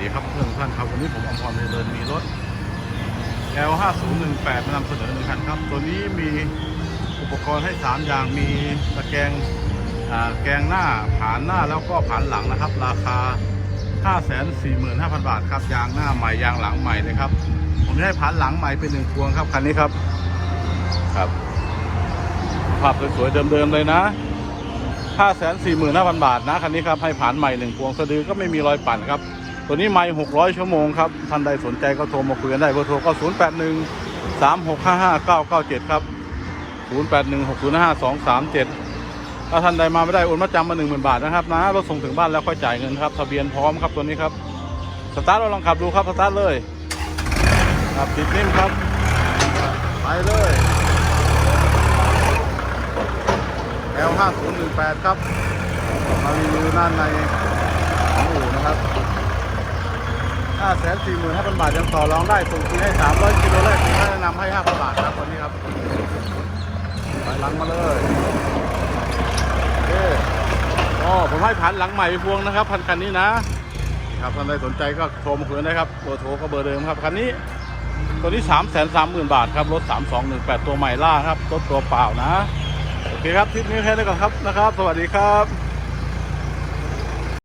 ดีครับเพื่อนทุกท่านครับวันนี้ผมอมพรเดินมีรถ L5018 มานำเสนอหนึ่งคันครับ ตัวนี้มีอุปกรณ์ให้ 3 อย่างมีตะแกรงอ่าแกงหน้าผานหน้าแล้วก็ผานหลังนะครับ ราคา 545,000 บาทครับยางหน้าใหม่ยางหลังใหม่เลยครับ ผมจะให้ผานหลังใหม่เป็นหนึ่งพวงครับคันนี้ครับครับภาพสวยๆเดิมๆเลยนะ545,000 บาทนะคันนี้ครับให้ผ่านใหม่หนึ่งพวงสะดือก็ไม่มีรอยปั่นครับ ตัวนี้ไม่600 ชั่วโมงครับ ท่านใดสนใจก็โทรมาคุยกันได้เบอร์โทรก็ 081 3655 997 ครับ 081 605 237 ถ้าท่านใดมาไม่ได้โอนมาจำมา 10,000 บาทนะครับนะรถส่งถึงบ้านแล้วค่อยจ่ายเงินครับทะเบียนพร้อมครับตัวนี้ครับ สตาร์ทเราลองขับดูครับ สตาร์ทเลยครับติดนิ่มครับ ไปเลย L5018 ครับมารีวิวด้านในของอู่นะครับ 545,000 บาท ยังต่อรองได้ส่งฟรีให้ 300กิโลแรกที่แนะนำให้ 5,000 บาทครับวันนี้ครับไปหลังมาเลยโอเคอ๋อผมให้ผ่านหลังใหม่พวงนะครับ พันคันนี้นะครับท่านใดสนใจก็โทรมาคุยนได้ครับเบอร์โทรก็เบอร์เดิมครับคันนี้ ตัวนี้ 3 3 0 0 0 0 บาทครับรถ 3218 ตัวใหม่ล่าครับรถตัวเปล่านะ โอเคครับทริปนี้แค่นี้ก่อนครับนะครับ สวัสดีครับ